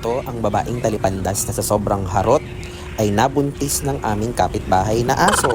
Ito ang babaeng talipandas na sa sobrang harot ay nabuntis ng aming kapitbahay na aso.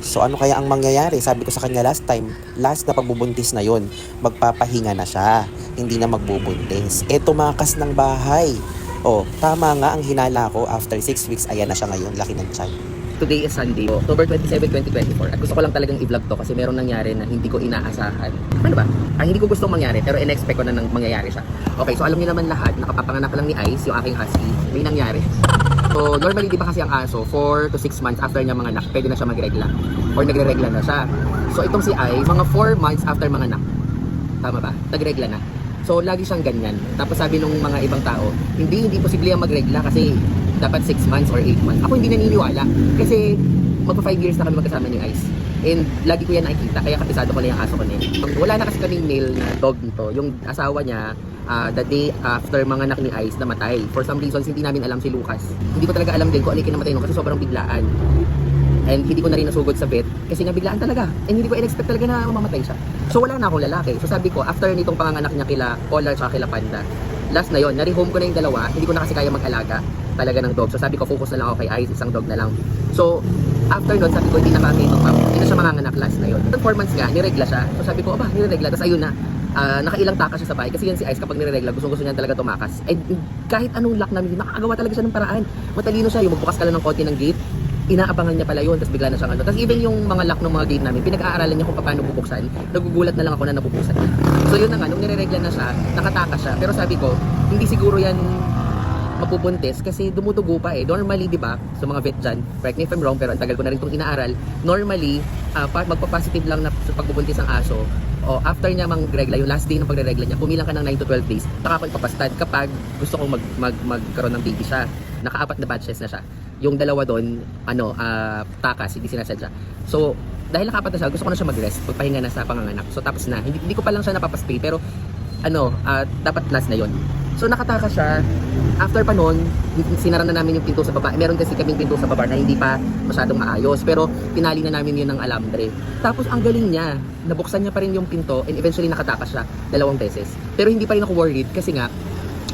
So ano kaya ang mangyayari? Sabi ko sa kanya last time, last na pagbubuntis na yon, magpapahinga na siya, hindi na magbubuntis. E tumakas ng bahay. O, tama nga ang hinala ko after 6 weeks, ayan na siya ngayon, laki ng tiyan. Today is Sunday, October 27, 2024. At gusto ko lang talagang i-vlog to kasi meron nangyari na hindi ko inaasahan. Ano ba? Ang hindi ko gustong mangyari pero in-expect ko na nang mangyayari siya. Okay, so alam niyo naman lahat, nakapapanganak lang ni Ice, yung aking husky. May nangyari. So normally di ba kasi ang aso, 4 to 6 months after niya manganak, pwede na siya magregla. Or nagre-regla na siya. So itong si Ice, mga 4 months after manganak. Tama ba? Nagregla na. So lagi siyang ganyan. Tapos sabi nung mga ibang tao, hindi hindi posible ang magregla kasi dapat 6 months or 8 months. Ako hindi naniniwala kasi magpa 5 years na kami magkasama ni Ice. And lagi ko yan nakikita, kaya kapisado ko na yung aso ko na. Wala na kasi kaming male na dog dito. Yung asawa niya, ah, the day after mga anak ni Ice, namatay. For some reasons, hindi namin alam si Lucas. Hindi ko talaga alam din kung ano yung kinamatay nung kasi sobrang biglaan. And hindi ko na rin nasugod sa vet kasi nabiglaan talaga. And hindi ko in-expect talaga na mamamatay siya. So wala na akong lalaki. So sabi ko, after nitong panganganak niya kila Polar at kila Panda, last na yon nari-home ko na yung dalawa, hindi ko na kasi kaya mag-alaga talaga ng dog. So sabi ko, focus na lang ako kay Ice, isang dog na lang. So, after nun, sabi ko, hindi na kami mag hindi na siya manganganak last na yun. 4 months nga, niregla siya. So sabi ko, aba, niregla. Tapos ayun na, ah, nakailang takas siya sa bahay. Kasi yan si Ice, kapag niregla, gusto gusto niya talaga tumakas. And kahit anong lock namin, nakakagawa talaga siya ng paraan. Matalino siya, yung magbukas ka lang ng konti ng gate, inaabangan niya pala yun, tapos bigla na siyang ano. Tapos even yung mga lock ng mga gate namin, pinag-aaralan niya kung paano bubuksan. Nagugulat na lang ako na nabubuksan. So yun na nga, nung nireregla na siya, nakatakas siya. Pero sabi ko, hindi siguro yan mapubuntis kasi dumudugo pa eh. Normally, di ba, sa mga vet dyan, correct me if I'm wrong, pero ang tagal ko na rin itong inaaral, normally, pa, magpa-positive lang na sa pagbubuntis ng aso, o after niya magregla, yung last day ng pagregla niya, pumilang ka ng 9 to 12 days, saka ako ipapastad kapag gusto kong mag, mag, magkaroon ng baby siya. Nakaapat na batches na siya. Yung dalawa doon, ano, ah, takas, hindi sinasadya. So, dahil nakapat na siya, gusto ko na siya mag-rest, pagpahinga na sa panganganak. So, tapos na. Hindi, hindi ko pa lang siya napapaspay, pero ano, ah, dapat last na yon. So nakataka siya. After pa nun, sinara na namin yung pinto sa baba. Meron kasi kaming pinto sa baba na hindi pa masyadong maayos. Pero tinali na namin yun ng alambre. Tapos ang galing niya, nabuksan niya pa rin yung pinto and eventually nakatakas siya dalawang beses. Pero hindi pa rin ako worried kasi nga,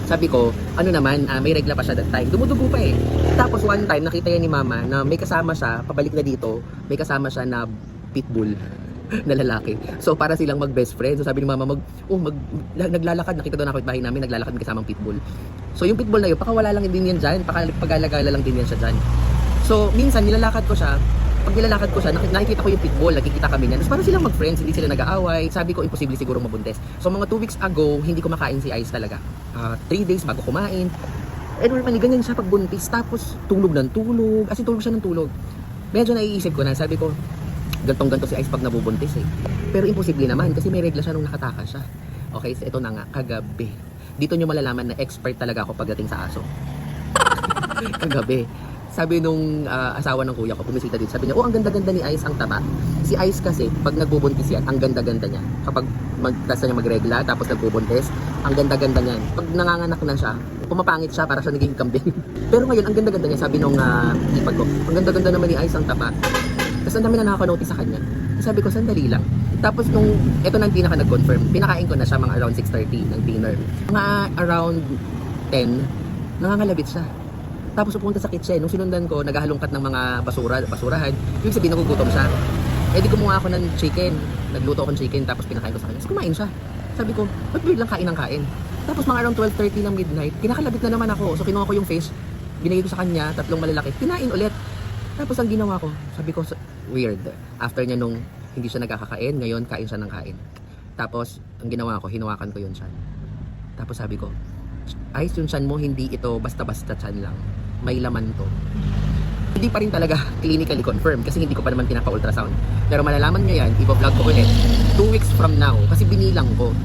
sabi ko, ano naman, ah, may regla pa siya that time. Dumudugo pa eh. Tapos one time, nakita yan ni mama na may kasama siya, pabalik na dito, may kasama siya na pitbull na lalaki. So para silang mag best friend. So sabi ni mama mag oh mag la- naglalakad nakita doon ako bahay namin naglalakad may kasamang pitbull. So yung pitbull na yun, baka wala lang din yan diyan, baka pag-alagala lang din yan siya diyan. So minsan nilalakad ko siya pag nilalakad ko siya, nak- nakikita ko yung pitbull, nakikita kami niyan. Tapos parang silang mag-friends, hindi sila nag-aaway. Sabi ko, imposible siguro mabuntes. So mga 2 weeks ago, hindi ko makain si Ice talaga. 3 days bago kumain. And normally, ganyan siya pag buntis. Tapos tulog ng tulog. As tulog siya ng tulog. Medyo naiisip ko na, sabi ko, gantong ganto si Ice pag nabubuntis eh. Pero imposible naman kasi may regla siya nung nakatakas siya. Okay, so ito na nga, kagabi. Dito nyo malalaman na expert talaga ako pagdating sa aso. kagabi. Sabi nung ah, asawa ng kuya ko, pumisita dito, sabi niya, oh, ang ganda-ganda ni Ice, ang taba. Si Ice kasi, pag nagbubuntis yan, ang ganda-ganda niya. Kapag magtasa niya magregla, tapos nagbubuntis, ang ganda-ganda niyan. Pag nanganganak na siya, pumapangit siya para siya naging kambing. Pero ngayon, ang ganda-ganda niya, sabi nung uh, ipag ko, ang ganda-ganda naman ni Ice, ang taba. Tapos ang dami na nakaka-notice sa kanya. Sabi ko, sandali lang. Tapos nung, ito na pinaka nag-confirm, pinakain ko na siya mga around 6.30 ng dinner. Mga around 10, nangangalabit siya. Tapos pupunta sa kitchen, nung sinundan ko, naghahalongkat ng mga basura, basurahan, yung sabihin nagugutom siya. Eh di kumuha ako ng chicken. Nagluto ako ng chicken, tapos pinakain ko sa kanya. Kumain siya. Sabi ko, ba't biglang kain ng kain? Tapos mga around 12.30 ng midnight, kinakalabit na naman ako. So kinuha ko yung fish, binigay ko sa kanya, tatlong malalaki, kinain ulit. Tapos ang ginawa ko, sabi ko, weird. After niya nung hindi siya nagkakakain, ngayon kain siya ng kain. Tapos, ang ginawa ko, hinawakan ko yun siya. Tapos sabi ko, ayos yung chan mo, hindi ito basta-basta chan lang. May laman to. Hindi pa rin talaga clinically confirmed kasi hindi ko pa naman pinapa-ultrasound. Pero malalaman nyo yan, ipo-vlog ko ulit. Two weeks from now, kasi binilang ko.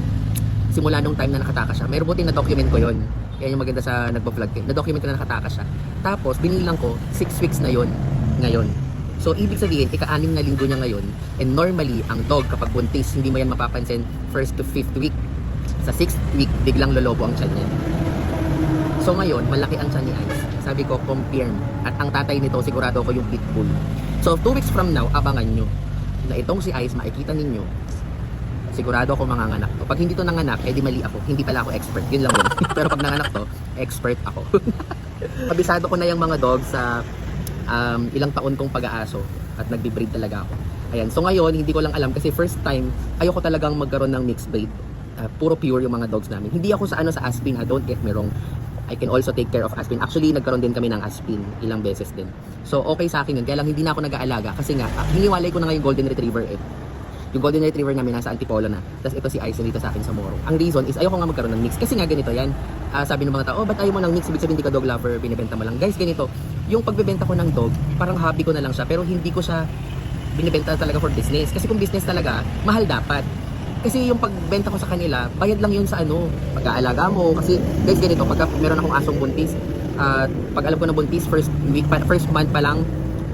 Simula nung time na nakatakas siya. May buti na document ko yon. Yan yung maganda sa nagpo-vlog. eh. Na-document ko na nakatakas siya. Tapos, binilang ko, six weeks na yon ngayon. So, ibig sabihin, ika-anim na linggo niya ngayon. And normally, ang dog kapag buntis, hindi mo yan mapapansin first to fifth week. Sa sixth week, biglang lolobo ang tiyan niya. So ngayon, malaki ang tiyan ni Ice. Sabi ko, confirm. At ang tatay nito, sigurado ko yung pitbull. So, two weeks from now, abangan nyo na itong si Ice, makikita ninyo, sigurado ako manganganak to. Pag hindi to nanganak, eh di mali ako. Hindi pala ako expert. Yun lang yun. Pero pag nanganak to, expert ako. Kabisado ko na yung mga dogs sa um, ilang taon kong pag-aaso at nagbe-breed talaga ako. Ayan. So ngayon, hindi ko lang alam kasi first time, ayoko talagang magkaroon ng mixed breed. Uh, puro pure yung mga dogs namin. Hindi ako sa ano sa Aspin ha, don't get me wrong. I can also take care of Aspin. Actually, nagkaroon din kami ng Aspin ilang beses din. So, okay sa akin yun. Kaya lang hindi na ako nag-aalaga kasi nga, ah, hiniwalay ko na nga yung Golden Retriever eh. Yung Golden Retriever namin nasa Antipolo na. Tapos ito si Ice dito sa akin sa Moro. Ang reason is ayoko nga magkaroon ng mix. Kasi nga ganito yan. Ah, sabi ng mga tao, oh, ba't ayaw mo ng mix? Ibig sabihin hindi ka dog lover, binibenta mo lang. Guys, ganito. Yung pagbebenta ko ng dog, parang hobby ko na lang siya. Pero hindi ko siya binibenta talaga for business. Kasi kung business talaga, mahal dapat. Kasi yung pagbenta ko sa kanila, bayad lang yun sa ano, pag-aalaga mo. Kasi guys, ganito, pag meron akong asong buntis, at pag alam ko na buntis, first week pa, first month pa lang,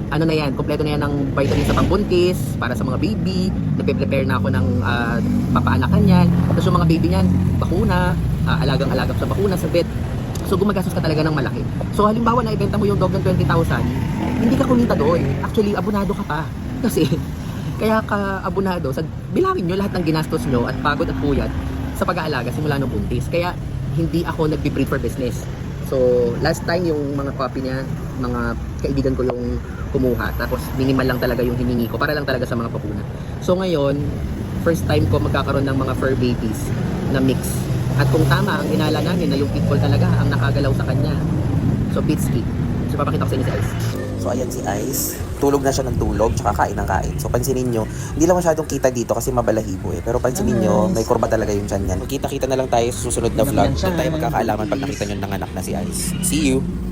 ano na yan, kompleto na yan ng vitamins sa pambuntis, para sa mga baby, nagpe-prepare na ako ng uh, papaanakan yan. Tapos yung mga baby niyan, bakuna, ah, alagang-alaga sa bakuna, sa vet. So gumagastos ka talaga ng malaki. So halimbawa na ibenta mo yung dog ng 20,000, hindi ka kumita doon. Actually, abonado ka pa. Kasi kaya ka abonado sa bilangin nyo lahat ng ginastos nyo at pagod at puyat sa pag-aalaga simula nung buntis. Kaya hindi ako nagbe-breed for business. So, last time yung mga puppy niya, mga kaibigan ko yung kumuha. Tapos minimal lang talaga yung hiningi ko para lang talaga sa mga pakuna. So ngayon, first time ko magkakaroon ng mga fur babies na mix. At kung tama, ang inala namin na yung pitbull talaga ang nakagalaw sa kanya. So, Pitsky. So, papakita ko sa inyo si Ice. So ayan si Ice, tulog na siya ng tulog, tsaka kain ng kain. So pansinin nyo, hindi lang masyadong kita dito kasi mabalahibo eh. Pero pansinin nyo, may kurba talaga yung tiyan niyan. Magkita-kita na lang tayo sa susunod na vlog. Doon tayo magkakaalaman pag nakita nyo ng anak na si Ice. See you!